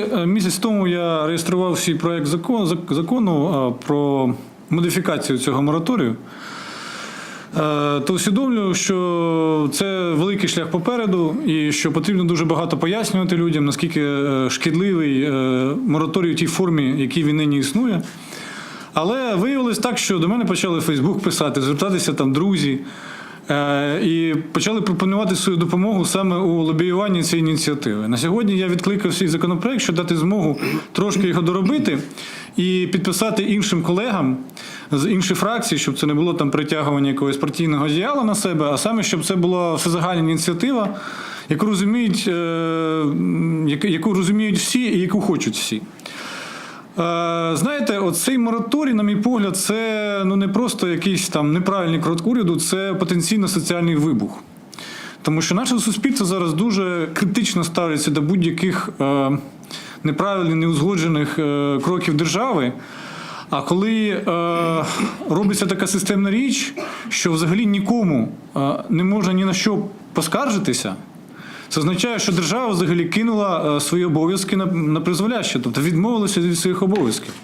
Е, Місяць тому я реєстрував свій зак- закону е, про модифікацію цього мораторію. Е, То усвідомлюю, що це великий шлях попереду, і що потрібно дуже багато пояснювати людям, наскільки е, шкідливий мораторій у тій формі, якій він нині існує. Але виявилось так, що до мене почали Фейсбук писати, звертатися там друзі. Е, І почали пропонувати свою допомогу саме у лобіюванні цієї ініціативи. На сьогодні я відкликав свій законопроект, щоб дати змогу трошки його доробити і підписати іншим колегам з інших фракцій, щоб це не було там притягування якогось партійного діяла на себе, а саме щоб це була всезагальна ініціатива, яку розуміють, е, яку розуміють всі і яку хочуть всі. Е, Знаєте, оцей мораторій, на мій погляд, це ну не просто якийсь там неправильний крок уряду, це потенційно соціальний вибух. Тому що наше суспільство зараз дуже критично ставиться до будь-яких е, неправильних, неузгоджених е, кроків держави. А коли е, робиться така системна річ, що взагалі нікому е, не можна ні на що поскаржитися, це означає, що держава взагалі кинула е, свої обов'язки на, на призволяще, тобто відмовилася від своїх обов'язків.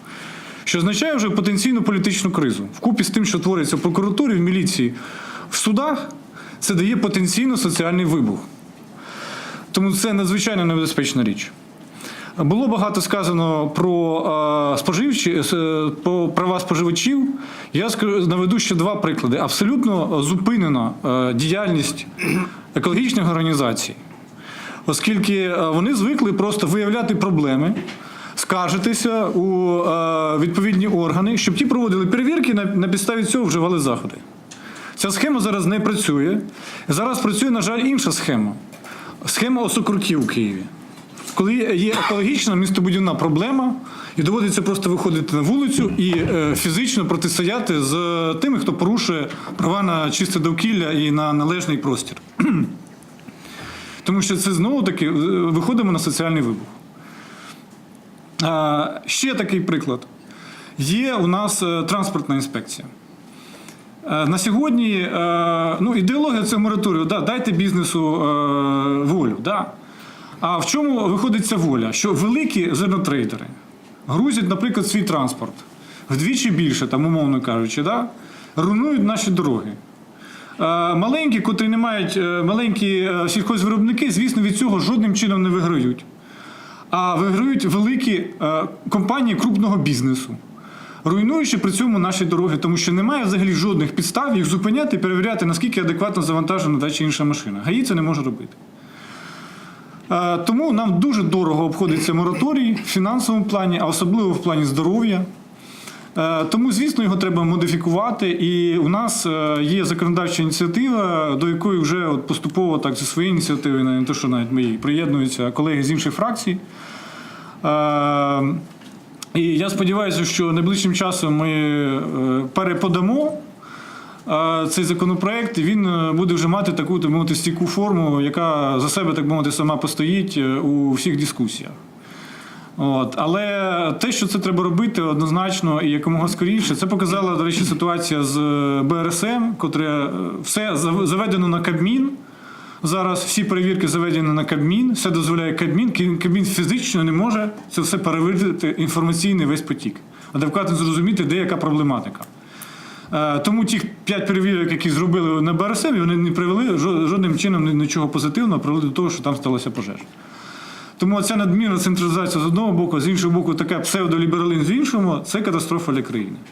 Що означає вже потенційну політичну кризу. Вкупі з тим, що твориться в прокуратурі, в міліції, в судах, це дає потенційно соціальний вибух. Тому це надзвичайно небезпечна річ. Було багато сказано про е, споживчі е, про права споживачів. Я наведу ще два приклади. Абсолютно зупинена діяльність екологічних організацій, оскільки е, вони звикли просто виявляти проблеми, скаржитися у е, відповідні органи, щоб ті проводили перевірки на, підставі цього вживали заходи. Ця схема зараз не працює. Зараз працює, на жаль, інша схема. Схема осокрутів у Києві. Коли є екологічна містобудівна проблема, і доводиться просто виходити на вулицю і е, фізично протистояти з тими, хто порушує права на чисте довкілля і на належний простір. Тому що це знову таки е, виходимо на соціальний вибух. Ще такий приклад. Є у нас е, транспортна інспекція. Е, На сьогодні ну, ідеологія цього мораторію, да, дайте бізнесу волю. Да. А в чому виходить ця воля? Що великі зернотрейдери грузять, наприклад, свій транспорт вдвічі більше, там, умовно кажучи, да, руйнують наші дороги. Е, Маленькі, котрі не мають е, маленькі е, сільхозвиробники, звісно, від цього жодним чином не виграють. А виграють великі компанії крупного бізнесу, руйнуючи при цьому наші дороги, тому що немає взагалі жодних підстав їх зупиняти і перевіряти, наскільки адекватно завантажена та чи інша машина. ГАІ це не може робити. Тому нам дуже дорого обходиться мораторій в фінансовому плані, а особливо в плані здоров'я. Е, Тому, звісно, його треба модифікувати. І у нас е, є законодавча ініціатива, до якої вже от поступово так зі своєї ініціативи, не те, що навіть мої приєднуються колеги з інших фракцій. Е, І я сподіваюся, що найближчим часом ми переподамо цей законопроект, він буде вже мати таку так мовити, стійку форму, яка за себе так мовити сама постоїть у всіх дискусіях. От. Але те, що це треба робити однозначно і якомога скоріше, це показала, до речі, ситуація з е, БРСМ, котре е, все заведено на Кабмін. Зараз всі перевірки заведені на Кабмін, все дозволяє Кабмін. Кабмін фізично не може це все перевірити інформаційний весь потік, адекватно зрозуміти, де яка проблематика. Е, Тому ті п'ять перевірок, які зробили на БРСМ, вони не привели жодним чином нічого позитивного, привели до того, що там сталася пожежа. Тому ця надмірна централізація з одного боку, з іншого боку, така псевдолібералізм з іншого це катастрофа для країни.